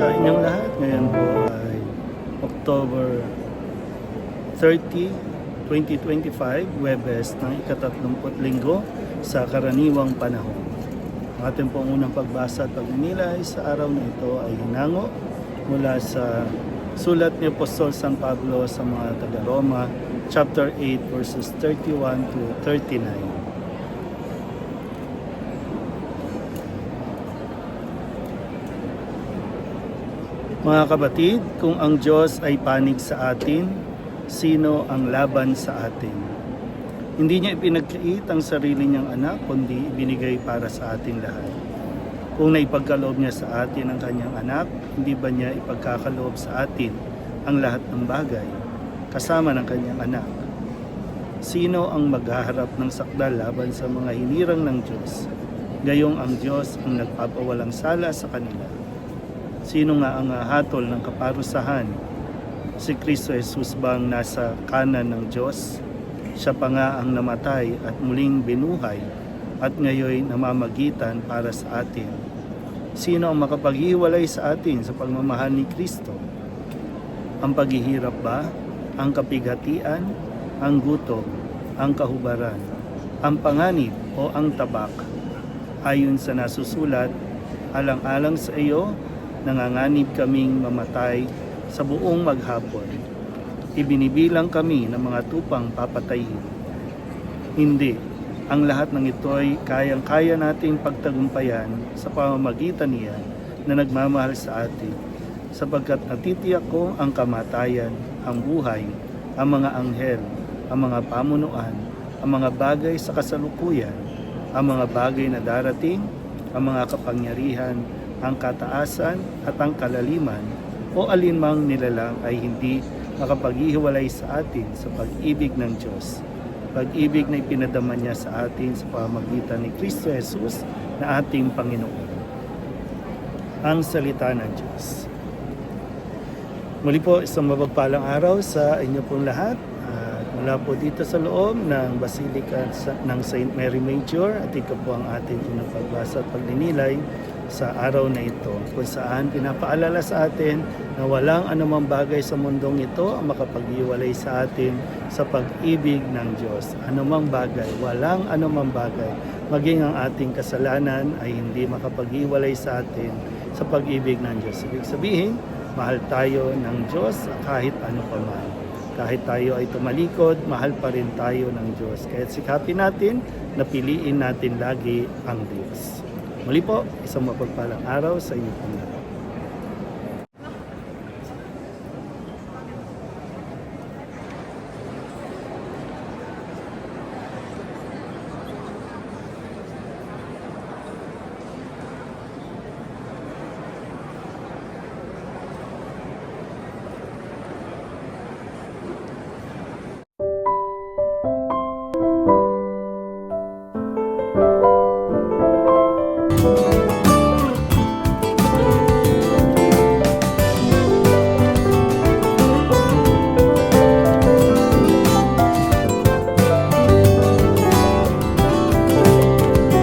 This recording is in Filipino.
sa inyong lahat. Ngayon po ay October 30, 2025, Webes ng ikatatlumput linggo sa karaniwang panahon. Ang ating pong unang pagbasa at pagninilay sa araw na ito ay hinango mula sa sulat ni Apostol San Pablo sa mga taga-Roma, chapter 8, verses 31 to 39. Mga kabatid, kung ang Diyos ay panig sa atin, sino ang laban sa atin? Hindi niya ipinagkait ang sarili niyang anak, kundi ibinigay para sa ating lahat. Kung naipagkaloob niya sa atin ang kanyang anak, hindi ba niya ipagkakaloob sa atin ang lahat ng bagay, kasama ng kanyang anak? Sino ang maghaharap ng sakdal laban sa mga hinirang ng Diyos? Gayong ang Diyos ang nagpapawalang sala sa kanila. Sino nga ang hatol ng kaparusahan? Si Kristo Jesus bang nasa kanan ng Diyos? Siya pa nga ang namatay at muling binuhay at ngayon namamagitan para sa atin. Sino ang makapaghiwalay sa atin sa pagmamahal ni Kristo? Ang paghihirap ba? Ang kapighatian? Ang gutom? Ang kahubaran? Ang panganib o ang tabak? Ayon sa nasusulat, alang-alang sa iyo, nanganganib kaming mamatay sa buong maghapon. Ibinibilang kami ng mga tupang papatayin. Hindi, ang lahat ng ito ay kayang-kaya nating pagtagumpayan sa pamamagitan niya na nagmamahal sa atin, sapagkat natitiyak ko ang kamatayan, ang buhay, ang mga anghel, ang mga pamunuan, ang mga bagay sa kasalukuyan, ang mga bagay na darating, ang mga kapangyarihan, ang kataasan at ang kalaliman o alinmang nilalang ay hindi makapaghihiwalay sa atin sa pag-ibig ng Diyos. Pag-ibig na ipinadama niya sa atin sa pamagitan ni Kristo Jesus na ating Panginoon. Ang salita ng Diyos. Muli po, isang mapagpalang araw sa inyo pong lahat. Mula po dito sa loob ng Basilica ng St. Mary Major at ito po ang ating unang pagbasa at pagninilay sa araw na ito kung saan pinapaalala sa atin na walang anumang bagay sa mundong ito ang makapag-iwalay sa atin sa pag-ibig ng Diyos. Anumang bagay, walang anumang bagay, maging ang ating kasalanan ay hindi makapag-iwalay sa atin sa pag-ibig ng Diyos. Ibig sabihin, mahal tayo ng Diyos kahit ano pa man. Kahit tayo ay tumalikod, mahal pa rin tayo ng Diyos. Kaya sikapin natin na piliin natin lagi ang Diyos. Muli po, isang mapagpalang araw sa inyo po lahat.